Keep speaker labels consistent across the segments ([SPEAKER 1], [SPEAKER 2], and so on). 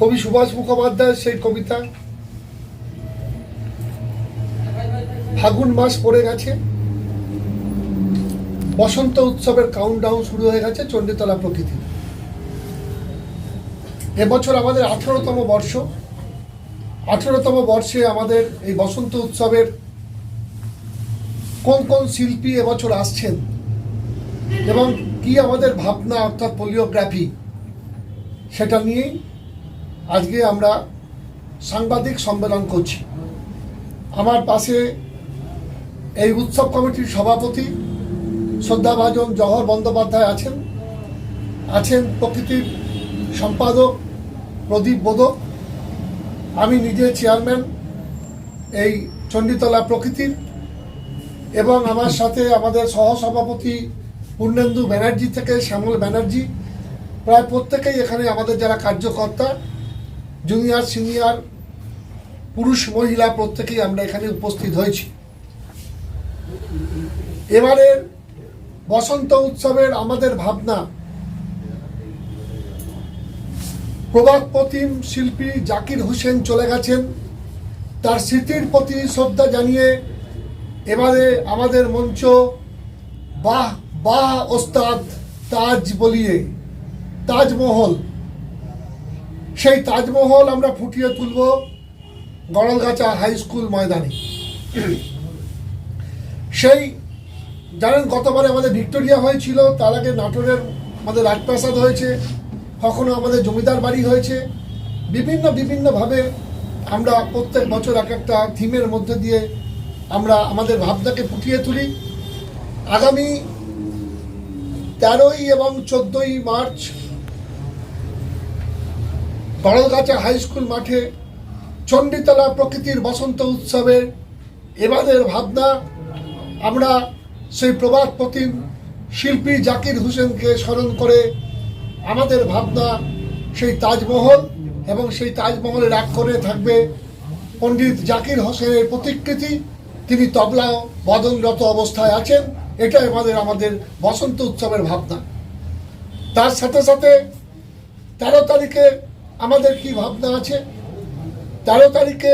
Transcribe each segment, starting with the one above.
[SPEAKER 1] কবি সুভাষ মুখোপাধ্যায়ের সেই কবিতা, ফাগুন মাস পড়ে গেছে, বসন্ত উৎসবের কাউন্টডাউন শুরু হয়ে গেছে চণ্ডীতলা প্রকৃতি এবছর আমাদের আঠেরোতম বর্ষ, আঠেরোতম বর্ষে আমাদের এই বসন্ত উৎসবের কোন কোন শিল্পী এবছর আসছেন? এবং কি আমাদের ভাবনা অর্থাৎ পোলিওগ্রাফি সেটা নিয়েই আজকে আমরা সাংবাদিক সম্মেলন করছি। আমার পাশে এই উৎসব কমিটির সভাপতি শ্রদ্ধাভাজন জহর বন্দ্যোপাধ্যায় আছেন। আছেন প্রকৃতির সম্পাদক প্রদীপ বোধক আমি নিজে চেয়ারম্যান এই চণ্ডীতলা প্রকৃতির এবং আমার সাথে আমাদের সহসভাপতি পূর্ণেন্দু ব্যানার্জি থেকে শ্যামল ব্যানার্জি। প্রায় প্রত্যেকেই এখানে আমাদের যারা কার্যকর্তা জুনিয়র সিনিয়র পুরুষ, মহিলা, প্রত্যেকেই আমরা এখানে উপস্থিত হয়েছি। এবারের বসন্ত উৎসবের আমাদের ভাবনা প্রবাদ প্রতিম শিল্পী জাকির হোসেন চলে গেছেন। তার স্মৃতির প্রতি শ্রদ্ধা জানিয়ে এবারে আমাদের মঞ্চ বাহ বাহ ওস্তাদ তাজ বলিয়ে, তাজমহল। সেই তাজমহল আমরা ফুটিয়ে তুলব গড়লগাছা হাই স্কুল ময়দানে। সেই, জানেন গতবারে আমাদের ভিক্টোরিয়া হয়েছিল, তার আগে নাটোরের আমাদের রাজপ্রাসাদ হয়েছে, কখনো আমাদের জমিদার বাড়ি হয়েছে। বিভিন্ন, বিভিন্নভাবে আমরা প্রত্যেক বছর এক একটা থিমের মধ্যে দিয়ে আমরা আমাদের ভাবনাকে ফুটিয়ে তুলি। আগামী তেরোই এবং চোদ্দই মার্চ বড়গাছা হাই স্কুল মাঠে চণ্ডীতলা প্রকৃতির বসন্ত উৎসবে এবারের ভাবনা, আমরা সেই প্রবাদ প্রতিম শিল্পী জাকির হোসেনকে স্মরণ করে আমাদের ভাবনা সেই তাজমহল এবং সেই তাজমহলের রাগ করে থাকবে পণ্ডিত জাকির হোসেনের প্রতিকৃতি। তিনি তবলা বদনরত অবস্থায় আছেন। এটাই আমাদের আমাদের বসন্ত উৎসবের ভাবনা। তার সাথে সাথে তেরো তারিখে আমাদের কি ভাবনা আছে? তেরো তারিখে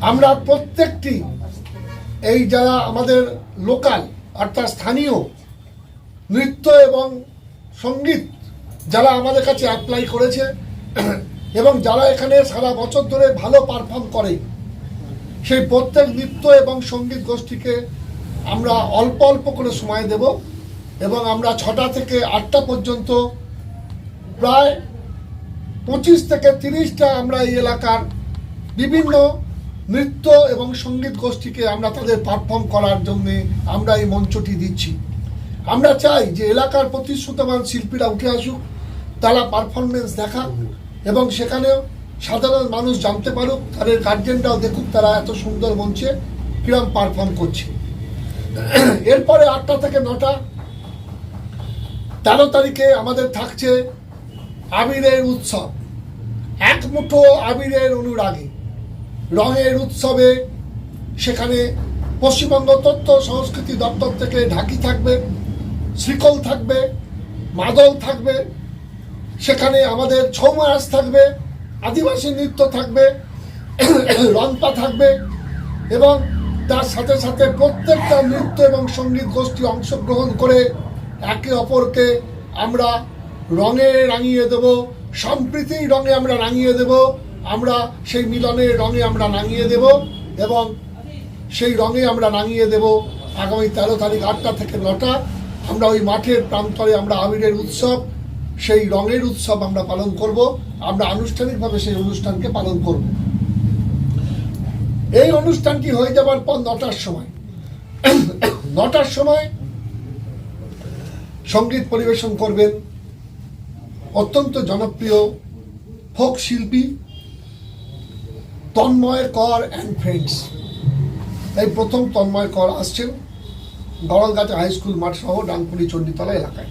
[SPEAKER 1] আমরা প্রত্যেকটি এই যারা আমাদের লোকাল অর্থাৎ স্থানীয় নৃত্য এবং সংগীত যারা আমাদের কাছে অ্যাপ্লাই করেছে এবং যারা এখানে সারা বছর ধরে ভালো পারফর্ম করে, সেই প্রত্যেক নৃত্য এবং সংগীত গোষ্ঠীকে আমরা অল্প অল্প করে সময় দেব এবং আমরা ছটা থেকে আটটা পর্যন্ত প্রায় পঁচিশ থেকে তিরিশটা আমরা এই এলাকার বিভিন্ন নৃত্য এবং সংগীত গোষ্ঠীকে আমরা তাদের পারফর্ম করার জন্য আমরা এই মঞ্চটি দিচ্ছি। আমরা চাই যে এলাকার প্রতিশ্রুতমান শিল্পীরা উঠে আসুক, তারা পারফরমেন্স দেখাক এবং সেখানেও সাধারণ মানুষ জানতে পারুক, তাদের গার্জেনরাও দেখুক তারা এত সুন্দর মঞ্চে কিরম পারফর্ম করছে। এরপরে আটটা থেকে নটা, তেরো তারিখে আমাদের থাকছে আবিরের উৎসব। এক মুঠো আবিরের অনুরাগী। রঙের উৎসবে সেখানে পশ্চিমবঙ্গ তথ্য সংস্কৃতি দপ্তর থেকে ঢাকি থাকবে, শ্রীকল থাকবে, মাদল থাকবে, সেখানে আমাদের ছৌ নাচ থাকবে, আদিবাসী নৃত্য থাকবে, রংপা থাকবে এবং তার সাথে সাথে প্রত্যেকটা নৃত্য এবং সংগীত গোষ্ঠী অংশগ্রহণ করে একে অপরকে আমরা রঙে রাঙিয়ে দেব সম্প্রীতির রঙে আমরা রাঙিয়ে দেব, আমরা সেই মিলনের রঙে আমরা রাঙিয়ে দেব এবং সেই রঙে আমরা রাঙিয়ে দেব। আগামী তেরো তারিখ আটটা থেকে নটা, আমরা ওই মাঠের প্রান্তরে আমরা আবিরের উৎসব, সেই রঙের উৎসব আমরা পালন করব। আমরা আনুষ্ঠানিকভাবে সেই অনুষ্ঠানকে পালন করব। এই অনুষ্ঠানটি হয়ে যাবার পর নটার সময়। নটার সময় সংগীত পরিবেশন করবেন অত্যন্ত জনপ্রিয় ফোক শিল্পী তন্ময় কর অ্যান্ড ফ্রেন্ডস এই প্রথম তন্ময় কর আসছেন গড়লগাছা হাই স্কুল মাঠ সহ ডানপুরি চণ্ডীতলা এলাকায়।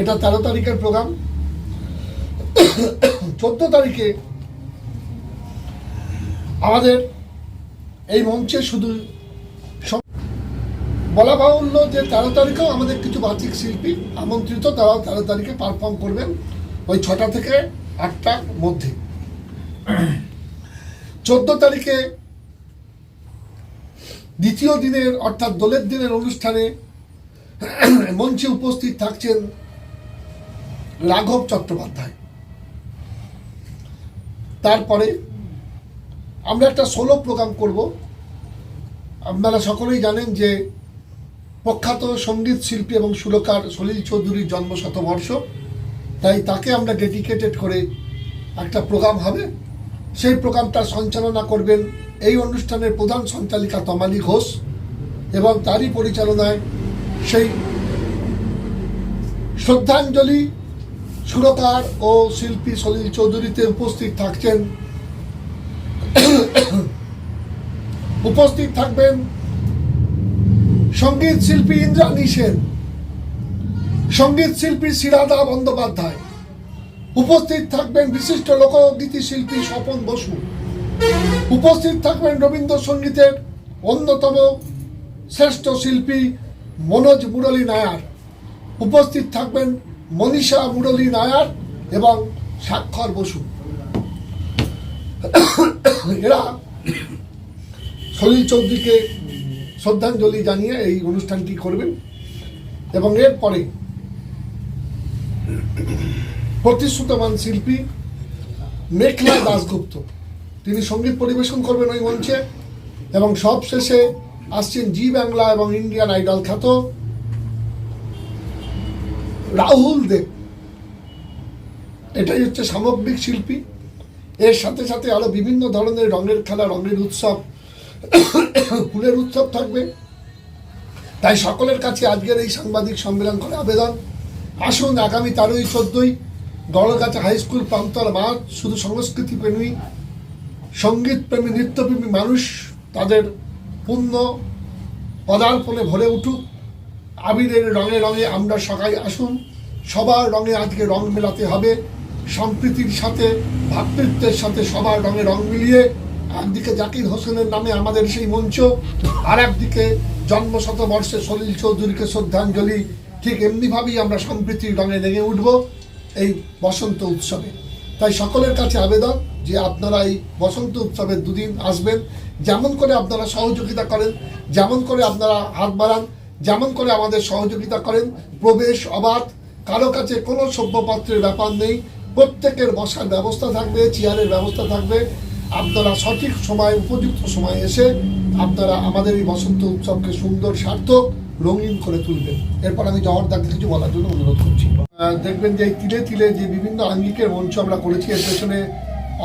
[SPEAKER 1] এটা তেরো তারিখের প্রোগ্রাম। চোদ্দ তারিখে আমাদের এই মঞ্চে শুধু বলা বাহুল্য যে তেরো তারিখেও আমাদের কিছু বাচিক শিল্পী আমন্ত্রিত, তারাও তেরো তারিখে পারফর্ম করবেন ওই ছটা থেকে আটটার মধ্যে। চোদ্দ তারিখে দ্বিতীয় দিনের অর্থাৎ দোলের দিনের অনুষ্ঠানে মঞ্চে উপস্থিত থাকছেন রাঘব চট্টোপাধ্যায়। তারপরে আমরা একটা সোলো প্রোগ্রাম করব। আপনারা সকলেই জানেন যে প্রখ্যাত সংগীত শিল্পী এবং সুরকার সলিল চৌধুরীর জন্ম শতবর্ষ তাই তাকে আমরা ডেডিকেটেড করে একটা প্রোগ্রাম হবে। সেই প্রোগ্রামটা সঞ্চালনা করবেন এই অনুষ্ঠানের প্রধান সঞ্চালিকা তমালি ঘোষ এবং তারই পরিচালনায় সেই শ্রদ্ধাঞ্জলি সুরকার ও শিল্পী সলিল চৌধুরীতে উপস্থিত থাকছেন উপস্থিত থাকবেন সংগীত শিল্পী ইন্দ্রাণী সেন, সংগীত শিল্পী শিরাদা বন্দ্যোপাধ্যায়, উপস্থিত থাকবেন বিশিষ্ট লোকগীতি শিল্পী স্বপন বসু, উপস্থিত থাকবেন রবীন্দ্রসঙ্গীতের অন্যতম শ্রেষ্ঠ শিল্পী মনোজ মুরলী নায়ার, উপস্থিত থাকবেন মনীষা মুরলী নায়ার এবং স্বাক্ষর বসু। এরা সলিল চৌধুরীকে শ্রদ্ধাঞ্জলি জানিয়ে এই অনুষ্ঠানটি করবেন এবং এরপরে প্রতিশ্রুতমান শিল্পী মেঘলা দাসগুপ্ত তিনি সংগীত পরিবেশন করবেন ওই মঞ্চে এবং সব শেষে আসছেন জি বাংলা এবং ইন্ডিয়ান আইডল খ্যাত রাহুল দেব এটাই হচ্ছে সামগ্রিক শিল্পী। এর সাথে সাথে আরও বিভিন্ন ধরনের রঙের খেলা, রঙের উৎসব ফুলের উৎসব থাকবে। তাই সকলের কাছে আজকের এই সাংবাদিক সম্মেলন করে আবেদন। আসুন, আগামী তেরোই, চোদ্দই গড়গাছা হাই স্কুল প্রান্তর মাঠ শুধু সংস্কৃতি প্রেমী, সংগীত প্রেমী, নৃত্যপ্রেমী মানুষ তাদের পূর্ণ পদার্পণে ভরে উঠুক। আবিরের রঙে রঙে আমরা সবাই আসুন। সবার রঙে আজকে রং মেলাতে হবে। সম্প্রীতির সাথে ভ্রাতৃত্বের সাথে সবার রঙে রং মিলিয়ে একদিকে জাকির হোসেনের নামে আমাদের সেই মঞ্চ, আর একদিকে জন্ম শতবর্ষে সলিল চৌধুরীকে শ্রদ্ধাঞ্জলি, ঠিক এমনিভাবেই আমরা সম্প্রীতির রঙে রেঙে উঠব এই বসন্ত উৎসবে। তাই সকলের কাছে আবেদন যে আপনারা এই বসন্ত উৎসবের দুদিন আসবেন, যেমন করে আপনারা সহযোগিতা করেন, যেমন করে আপনারা হাত বাড়ান, যেমন করে আমাদের সহযোগিতা করেন, প্রবেশ অবাধ, কারও কাছে কোনো সভ্যপত্রের ব্যাপার নেই, প্রত্যেকের বসার ব্যবস্থা থাকবে, চেয়ারের ব্যবস্থা থাকবে আপনারা সঠিক সময়, উপযুক্ত সময় এসে আপনারা আমাদের এই বসন্ত উৎসবকে সুন্দর, সার্থক, রঙিন করে তুলবেন। এরপর আমি জওয়ার দাকে কিছু বলার জন্য অনুরোধ করছি। দেখবেন যে তিলে তিলে যে বিভিন্ন আঙ্গিকের মঞ্চ আমরা করেছি, এর পেছনে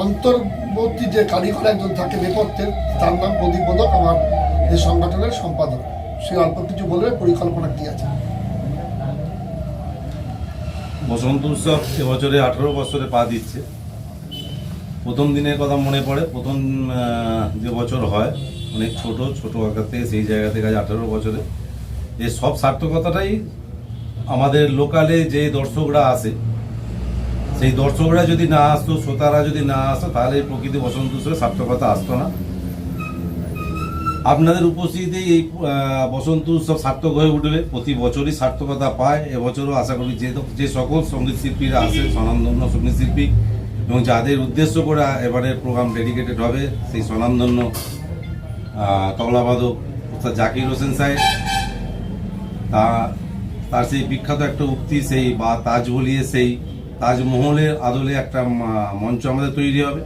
[SPEAKER 1] অন্তর্বর্তী যে কারিগর একজন থাকে নেপথ্যের, তার নাম প্রদীপ বোধক, আমার এই সংগঠনের সম্পাদক। সে অল্প কিছু বলবে পরিকল্পনা কি আছে।
[SPEAKER 2] বসন্ত উৎসব এবছরে আঠেরো বছরে পা দিচ্ছে। প্রথম দিনের কথা মনে পড়ে, প্রথম যে বছর হয়, অনেক ছোট ছোট আকার থেকে সেই জায়গা থেকে আজ আঠেরো বছরে। এই সব সার্থকতাটাই আমাদের লোকালে যে দর্শকরা আসে, সেই দর্শকরা যদি না আসতো, শ্রোতারা যদি না আসতো, তাহলে প্রকৃতি বসন্ত উৎসবে সার্থকতা আসতো না। আপনাদের উপস্থিতিতে এই বসন্ত উৎসব সার্থক হয়ে উঠবে, প্রতি বছরই সার্থকতা পায়। এবছরও আশা করি যে যে সকল সংগীত শিল্পীরা আছে স্বনামধন্য সংগীত শিল্পী এবং যাদের উদ্দেশ্য করে এবারের প্রোগ্রাম ডেডিকেটেড হবে, সেই স্বনামধন্য তবলাবাদক অর্থাৎ জাকির হোসেন সাহেব। তা, তার সেই বিখ্যাত একটা উক্তি, সেই বা তাজ বলিয়ে সেই তাজমহলের আদলে একটা মঞ্চ আমাদের তৈরি হবে।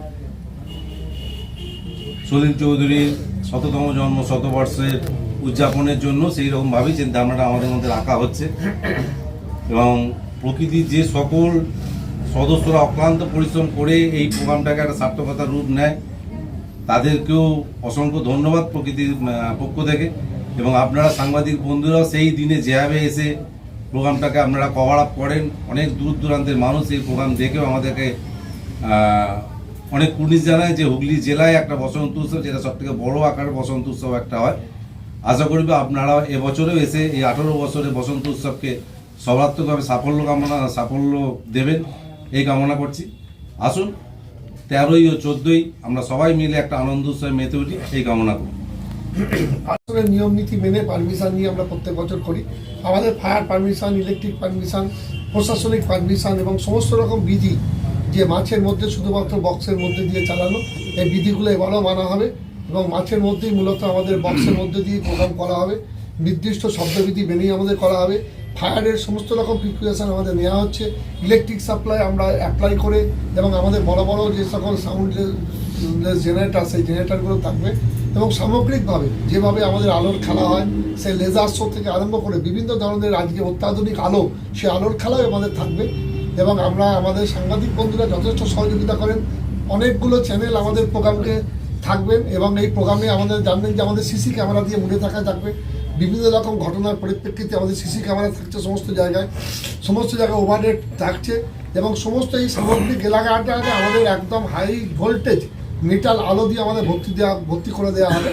[SPEAKER 2] সলিল চৌধুরীর শততম জন্ম শতবর্ষের উদযাপনের জন্য সেই রকমভাবেই চিন্তাভাবনাটা আমাদের মধ্যে রাখা হচ্ছে। এবং প্রকৃতির যে সকল সদস্যরা অক্লান্ত পরিশ্রম করে এই প্রোগ্রামটাকে একটা সার্থকতার রূপ নেয়। তাদেরকেও অসংখ্য ধন্যবাদ প্রকৃতির পক্ষ থেকে। এবং আপনারা সাংবাদিক বন্ধুরাও সেই দিনে যেভাবে এসে প্রোগ্রামটাকে আপনারা কভার আপ করেন, অনেক দূর দূরান্তের মানুষ এই প্রোগ্রাম দেখেও আমাদেরকে অনেক পুলিশ জানায় যে হুগলি জেলায় একটা বসন্ত উৎসব, যেটা সব থেকে বড় আকারের বসন্ত উৎসব একটা হয়। আশা করব আপনারা এবছরেও এসে এই আঠারো বছরে বসন্ত উৎসবকে সর্বাত্মকভাবে সাফল্য কামনা, সাফল্য দেবেন। এই কামনা করছি। আসুন, তেরোই ও চোদ্দই আমরা সবাই মিলে একটা আনন্দ উৎসবে মেতে উঠি, এই কামনা করি
[SPEAKER 1] আসলে নিয়ম নীতি মেনে পারমিশন নিয়ে আমরা প্রত্যেক বছর করি। আমাদের ফায়ার পারমিশন ইলেকট্রিক পারমিশন প্রশাসনিক পারমিশন এবং সমস্ত রকম বিধি যে মাছের মধ্যে শুধুমাত্র বক্সের মধ্যে দিয়ে চালানো, এই বিধিগুলো এবারও মানা হবে এবং মাছের মধ্যেই মূলত আমাদের বক্সের মধ্যে দিয়ে প্রোগ্রাম করা হবে। নির্দিষ্ট শব্দবিধি মেনেই আমাদের করা হবে। ফায়ারের সমস্ত রকম প্রিপারেশন আমাদের নেওয়া হচ্ছে। ইলেকট্রিক সাপ্লাই আমরা অ্যাপ্লাই করে এবং আমাদের বড় বড় যে সকল সাউন্ড জেনারেটার সেই জেনারেটারগুলো থাকবে। এবং সামগ্রিকভাবে যেভাবে আমাদের আলোর খেলা হয়, সেই লেজার শো থেকে আরম্ভ করে বিভিন্ন ধরনের আজকে অত্যাধুনিক আলো সে আলোর খেলাও আমাদের থাকবে। এবং আমরা আমাদের সাংবাদিক বন্ধুরা যথেষ্ট সহযোগিতা করেন। অনেকগুলো চ্যানেল আমাদের প্রোগ্রামকে থাকবেন এবং এই প্রোগ্রামে আমাদের জানবেন যে আমাদের সিসি ক্যামেরা দিয়ে মুড়ে থাকা থাকবে। বিভিন্ন রকম ঘটনার পরিপ্রেক্ষিতে আমাদের সিসি ক্যামেরা থাকছে সমস্ত জায়গায়। সমস্ত জায়গায় ওভারহেড থাকছে এবং সমস্ত এই সামগ্রিক এলাকাটাকে আমাদের একদম হাই ভোল্টেজ মেটাল আলো দিয়ে আমাদের ভর্তি দেওয়া ভর্তি করে দেওয়া হবে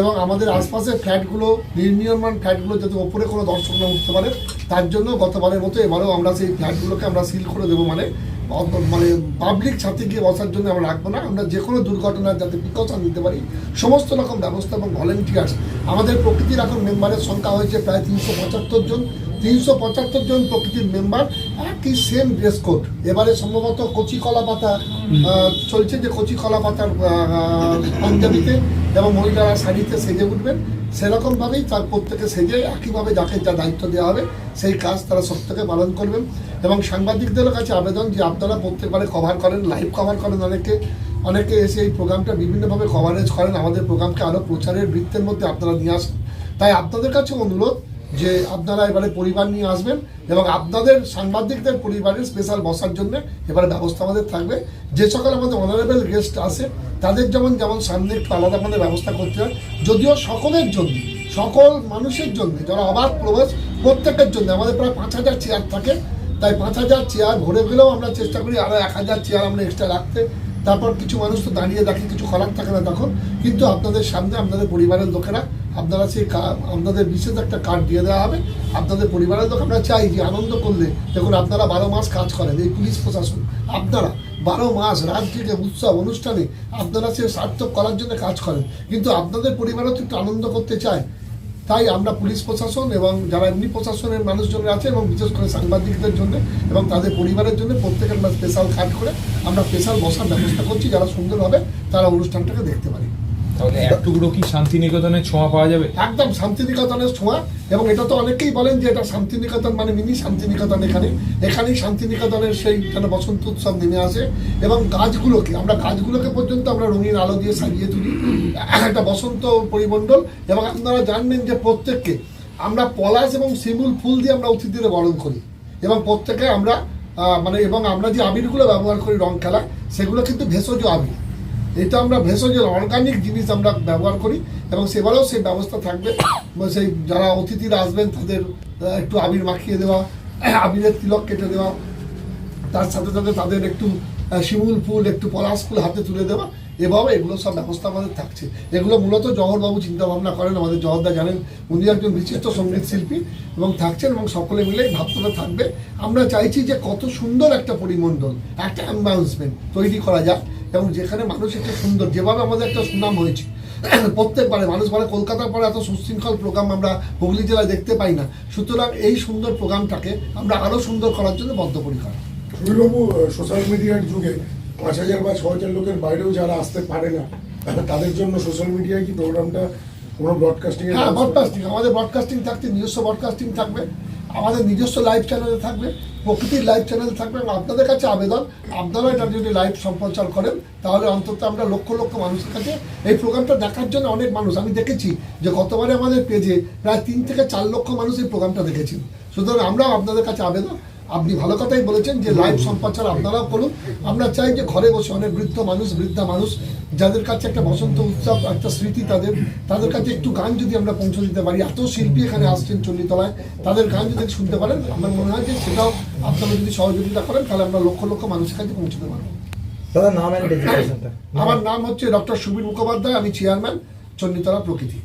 [SPEAKER 1] এবং আমাদের আশপাশের ফ্ল্যাটগুলো নির্মীয়মান ফ্ল্যাটগুলো যাতে ওপরে কোনো দর্শক না উঠতে পারে, তার জন্য গতবারের মতো এবারেও আমরা সেই ফ্ল্যাটগুলোকে আমরা সিল করে দেবো মানে মানে পাবলিক ছাত্রী গিয়ে বসার জন্য আমরা রাখব না। আমরা যে কোনো দুর্ঘটনার যাতে প্রিকশন নিতে পারি। সমস্ত রকম ব্যবস্থা এবং ভলেন্টিয়ার্স আমাদের প্রকৃতির এখন মেম্বারের সংখ্যা হয়েছে প্রায় তিনশো পঁচাত্তর জন। তিনশো পঁচাত্তর জন প্রকৃতির মেম্বার একই সেম ড্রেস কোড এবারে সম্ভবত কচি কলা পাতা চলছে যে কচি কলা পাতার পাঞ্জাবিতে এবং মহিলারা শাড়িতে সেজে উঠবেন। সেরকমভাবেই তার প্রত্যেকে সেজে একইভাবে যাকে যা দায়িত্ব দেওয়া হবে, সেই কাজ তারা সত্যকে পালন করবেন। এবং সাংবাদিকদের কাছে আবেদন যে আপনারা প্রত্যেকবারে কভার করেন লাইভ কভার করেন অনেকে। অনেকে এসে এই প্রোগ্রামটা বিভিন্নভাবে কভারেজ করেন। আমাদের প্রোগ্রামকে আরও প্রচারের বৃত্তের মধ্যে আপনারা নিয়ে আসেন। তাই আপনাদের কাছে অনুরোধ যে আপনারা এবারে পরিবার নিয়ে আসবেন এবং আপনাদের সাংবাদিকদের পরিবারের স্পেশাল বসার জন্য এবারে ব্যবস্থা আমাদের থাকবে। যে সকল আমাদের অনারেবল গেস্ট আসে তাদের যেমন যেমন সামনে একটু আলাদা আমাদের ব্যবস্থা করতে হয়, যদিও সকলের জন্য, সকল মানুষের জন্য, যারা অবাধ প্রবেশ প্রত্যেকের জন্য, আমাদের প্রায় পাঁচ হাজার চেয়ার থাকে, তাই পাঁচ হাজার চেয়ার ভরে গেলেও আমরা চেষ্টা করি আরও এক হাজার চেয়ার আমরা এক্সট্রা রাখতে। তারপর কিছু মানুষ তো দাঁড়িয়ে দেখে, কিছু করার থাকে না তখন, কিন্তু আপনাদের সামনে, আপনাদের পরিবারের লোকেরা আপনারা সেই আপনাদের বিশেষ একটা কার্ড দিয়ে দেওয়া হবে। আপনাদের পরিবারের লোক আমরা চাই যে আনন্দ করলে। দেখুন, আপনারা বারো মাস কাজ করেন, এই পুলিশ প্রশাসন। আপনারা বারো মাস রাত উৎসব, অনুষ্ঠানে আপনারা সে সার্থক করার জন্য কাজ করেন। কিন্তু আপনাদের পরিবারও তো একটু আনন্দ করতে চায়। তাই আমরা পুলিশ প্রশাসন এবং যারা এমনি প্রশাসনের মানুষজনরা আছে এবং বিশেষ করে সাংবাদিকদের জন্য এবং তাদের পরিবারের জন্য প্রত্যেকের স্পেশাল কার্ড করে আমরা স্পেশাল বসার ব্যবস্থা করছি। যারা সুন্দরভাবে তারা অনুষ্ঠানটাকে দেখতে পারে।
[SPEAKER 3] তাহলে এক টুকরো কি শান্তিনিকেতনের ছোঁয়া পাওয়া যাবে?
[SPEAKER 1] একদম শান্তিনিকেতনের ছোঁয়া, এবং এটা তো অনেকেই বলেন যে এটা শান্তিনিকেতন মানে মিনি শান্তিনিকেতন এখানে। এখানেই শান্তিনিকেতনের সেই যেন বসন্ত উৎসব নেমে আসে, এবং গাছগুলোকে, আমরা গাছগুলোকে পর্যন্ত আমরা রঙিন আলো দিয়ে সাজিয়ে তুলি। একটা বসন্ত পরিমণ্ডল, এবং আপনারা জানবেন যে প্রত্যেককে আমরা পলাশ এবং শিমুল ফুল দিয়ে আমরা অতিথিদের বরণ করি। এবং প্রত্যেকে আমরা মানে এবং আমরা যে আবিরগুলো ব্যবহার করি রং খেলা সেগুলো কিন্তু ভেষজ আবির। এটা আমরা ভেষজ অর্গানিক জিনিস আমরা ব্যবহার করি এবং সেবারেও সেই ব্যবস্থা থাকবে। সেই যারা অতিথিরা আসবেন, তাদের একটু আবির মাখিয়ে দেওয়া, আবিরের তিলক কেটে দেওয়া, তার সাথে সাথে তাদের একটু শিমুল ফুল, একটু পলাশ ফুল হাতে তুলে দেওয়া, এভাবে এগুলো সব ব্যবস্থা আমাদের থাকছে। এগুলো মূলত জহরবাবু চিন্তা ভাবনা করেন, আমাদের জহরদা জানেন, উনি একজন বিশিষ্ট সংগীত শিল্পী এবং থাকছেন এবং সকলে মিলেই ভাবতে থাকবে। আমরা চাইছি যে কত সুন্দর একটা পরিমণ্ডল, একটা অ্যাম্বাউন্সমেন্ট তৈরি করা যায় এবং যেখানে মানুষ একটা সুন্দর যেভাবে আমাদের একটা সুনাম হয়েছে প্রত্যেকবারে মানুষ বলে কলকাতার পরে এত সুশৃঙ্খল প্রোগ্রাম আমরা হুগলি জেলায় দেখতে পাই না। সুতরাং এই সুন্দর প্রোগ্রামটাকে আমরা আরও সুন্দর করার জন্য বদ্ধপরিকর।
[SPEAKER 4] সুবীরবাবু সোশ্যাল মিডিয়ার যুগে পাঁচ হাজার বা ছ হাজার লোকের বাইরেও যারা আসতে পারে না তাদের জন্য সোশ্যাল মিডিয়ায় কি প্রোগ্রামটা কোনো ব্রডকাস্টিং
[SPEAKER 1] হ্যাঁ ব্রডকাস্টিং আমাদের ব্রডকাস্টিং থাকতে নিজস্ব ব্রডকাস্টিং থাকবে আমাদের নিজস্ব লাইভ চ্যানেলে থাকবে প্রকৃতির লাইভ চ্যানেল থাকবে এবং আপনাদের কাছে আবেদন, আপনারা এটা যদি লাইভ সম্প্রচার করেন, তাহলে অন্তত আমরা লক্ষ লক্ষ মানুষের কাছে এই প্রোগ্রামটা দেখার জন্য অনেক মানুষ, আমি দেখেছি যে গতবারে আমাদের পেজে প্রায় তিন থেকে চার লক্ষ মানুষ এই প্রোগ্রামটা দেখেছিল। সুতরাং আমরাও আপনাদের কাছে আবেদন আপনি ভালো কথাই বলেছেন যে লাইভ সম্প্রচার আপনারাও করুন। আমরা চাই যে ঘরে বসে অনেক বৃদ্ধ মানুষ বৃদ্ধা মানুষ যাদের কাছে একটা বসন্ত উৎসব একটা স্মৃতি তাদের তাদের কাছে একটু গান যদি আমরা পৌঁছে দিতে পারি। এত শিল্পী এখানে আসছেন চল্লিতলায় তাদের গান যদি শুনতে পারেন আমার মনে হয় যে সেটাও আপনারা যদি সহযোগিতা করেন তাহলে আমরা লক্ষ লক্ষ মানুষের কাছে পৌঁছতে পারব আমার নাম হচ্ছে ডক্টর সুবীর মুখোপাধ্যায় আমি চেয়ারম্যান চন্ডিতলা প্রকৃতি।